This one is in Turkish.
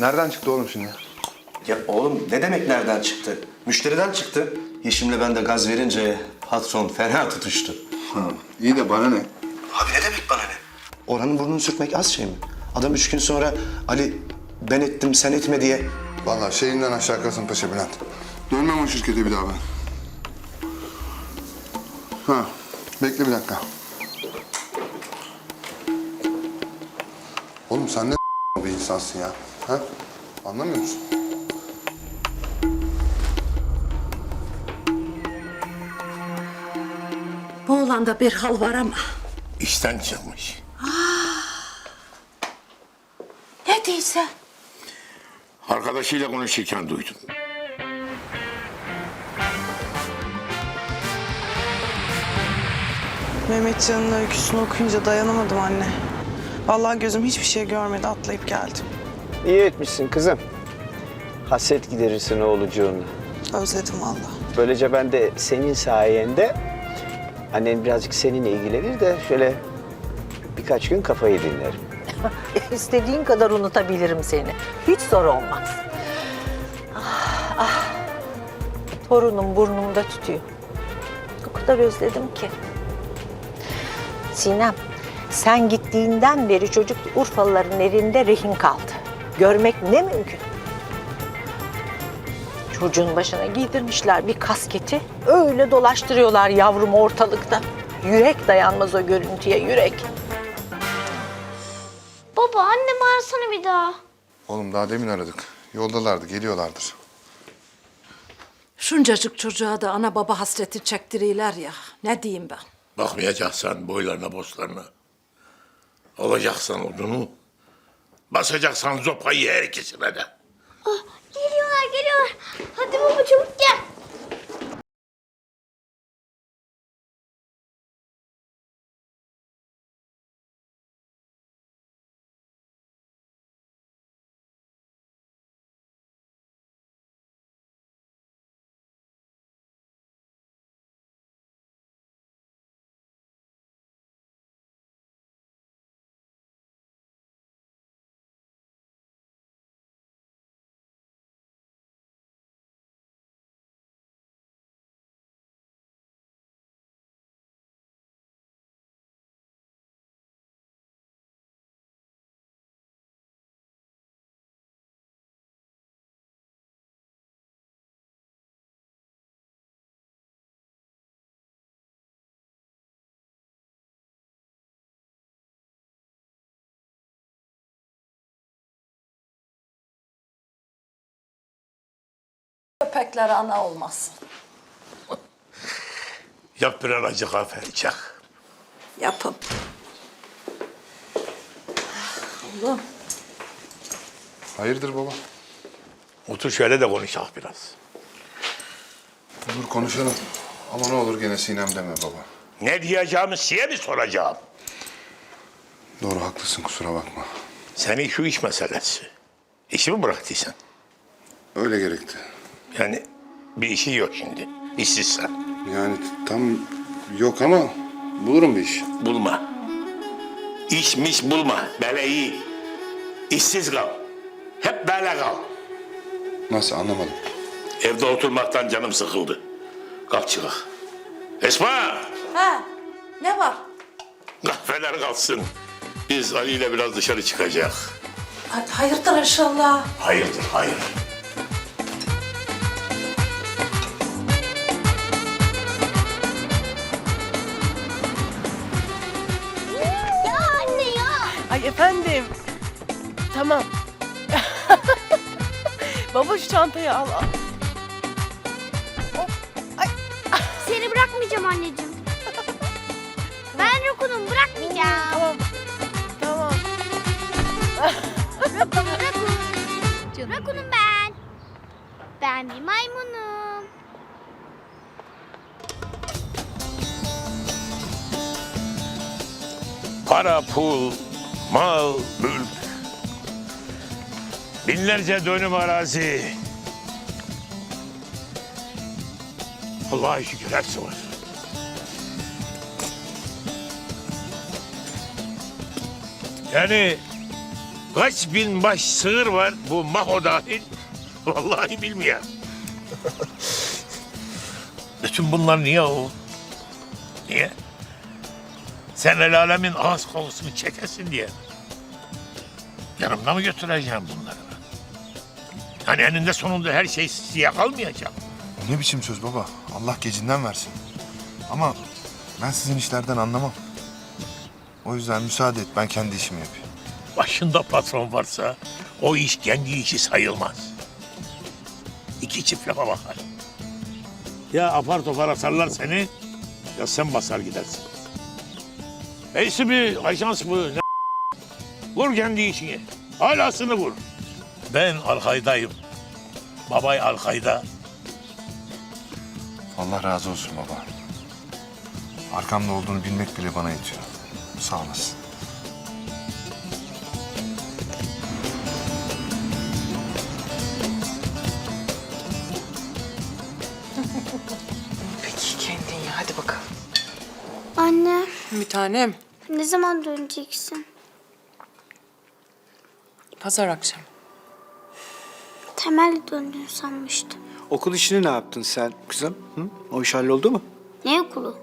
Nereden çıktı oğlum şimdi? Ya oğlum ne demek nereden çıktı? Müşteriden çıktı. Yeşim'le ben de gaz verince patron fena tutuştu. Ha, iyi de bana ne? Abi ne demek bana ne? Oranın burnunu sürtmek az şey mi? Adam üç gün sonra Ali ben ettim sen etme diye Vallahi şeyinden aşağı Kasımpaşa Bülent. Dönmem o şirkete bir daha ben. Ha, bekle bir dakika. Oğlum sen ne bir insansın ya? Ha? Anlamıyor musun? Bu oğlanda bir hal var ama. İşten çıkmış. Ne değilse. Arkadaşıyla konuşurken duydum. Mehmetcan'ın öyküsünü okuyunca dayanamadım anne. Vallahi gözüm hiçbir şey görmedi atlayıp geldim. İyi etmişsin kızım. Hasret giderirsin oğlucuğunla. Özledim vallahi. Böylece ben de senin sayende annen birazcık seninle ilgilenir de şöyle birkaç gün kafayı dinlerim. İstediğin kadar unutabilirim seni. Hiç zor olmaz. Ah, ah. Torunum burnumda tutuyor. O kadar özledim ki. Sinem, sen gittiğinden beri çocuk Urfalıların elinde rehin kaldı. Görmek ne mümkün. Çocuğun başına giydirmişler bir kasketi. Öyle dolaştırıyorlar yavrum ortalıkta. Yürek dayanmaz o görüntüye, yürek. Baba annem arasana bir daha. Oğlum daha demin aradık. Yoldalardı, geliyorlardır. Şuncacık çocuğa da ana baba hasreti çektiriyorlar ya. Ne diyeyim ben? Bakmayacaksan boylarına boslarına. Alacaksan odunu. Basacaksan zopayı her ikisine de. Geliyorlar geliyorlar. Hadi baba çabuk gel. Köpekler ana olmasın. Yap bir aracı kahve içek. Yapın. Oğlum. Hayırdır baba? Otur şöyle de konuşak biraz. Dur konuşalım. Ama ne olur gene Sinem deme baba. Ne diyeceğimi size mi soracağım? Doğru haklısın kusura bakma. Senin şu iş meselesi. İşi mi bıraktıysan? Öyle gerekti. Yani bir işi yok şimdi. İşsizsen. Yani tam yok ama bulurum bir iş. Bulma. İşmiş bulma. Böyle iyi. İşsiz kal. Hep böyle kal. Nasıl anlamadım. Evde oturmaktan canım sıkıldı. Kalk çıkak. Esma! Ha, ne var? Kahveler kalsın. Biz Ali ile biraz dışarı çıkacak. Ay, Hayırdır inşallah. Hayırdır, hayır. Ay efendim. Tamam. Baba şu çantayı al. al. Seni bırakmayacağım anneciğim. Ben Rokun'um bırakmayacağım. Tamam. Tamam. Rakun, Rakun. Rakun'um ben. Ben bir maymunum. Para, pul, mal, mülk. Binlerce dönüm arazi. Allah'a şükür hepsi var. Yani Kaç bin baş sığır var bu Maho dahil. Vallahi bilmiyorum. Bütün bunlar niye o? Niye? Sen el alemin ağız kokusunu çekesin diye. Yanımda mı götüreceğim bunları ben? Yani eninde sonunda her şey siyah kalmayacak. Ne biçim söz baba? Allah gecinden versin. Ama ben sizin işlerden anlamam. O yüzden müsaade et ben kendi işimi yapayım. Başında patron varsa o iş kendi işi sayılmaz. İki çift lafa bakar. Ya apar topar atarlar seni ya sen basar gidersin. Neyse bir ajans bu. Ne? Vur kendi işini. Halasını vur. Ben arkaydayım. Babay arkayda. Allah razı olsun baba. Arkamda olduğunu bilmek bile bana yetiyor. Sağ olasın. Bir tanem. ne zaman döneceksin? Pazar akşam. Temel döndün sanmıştım. Okul işini ne yaptın sen kızım? Hı? O iş halloldu mu? Ne okulu?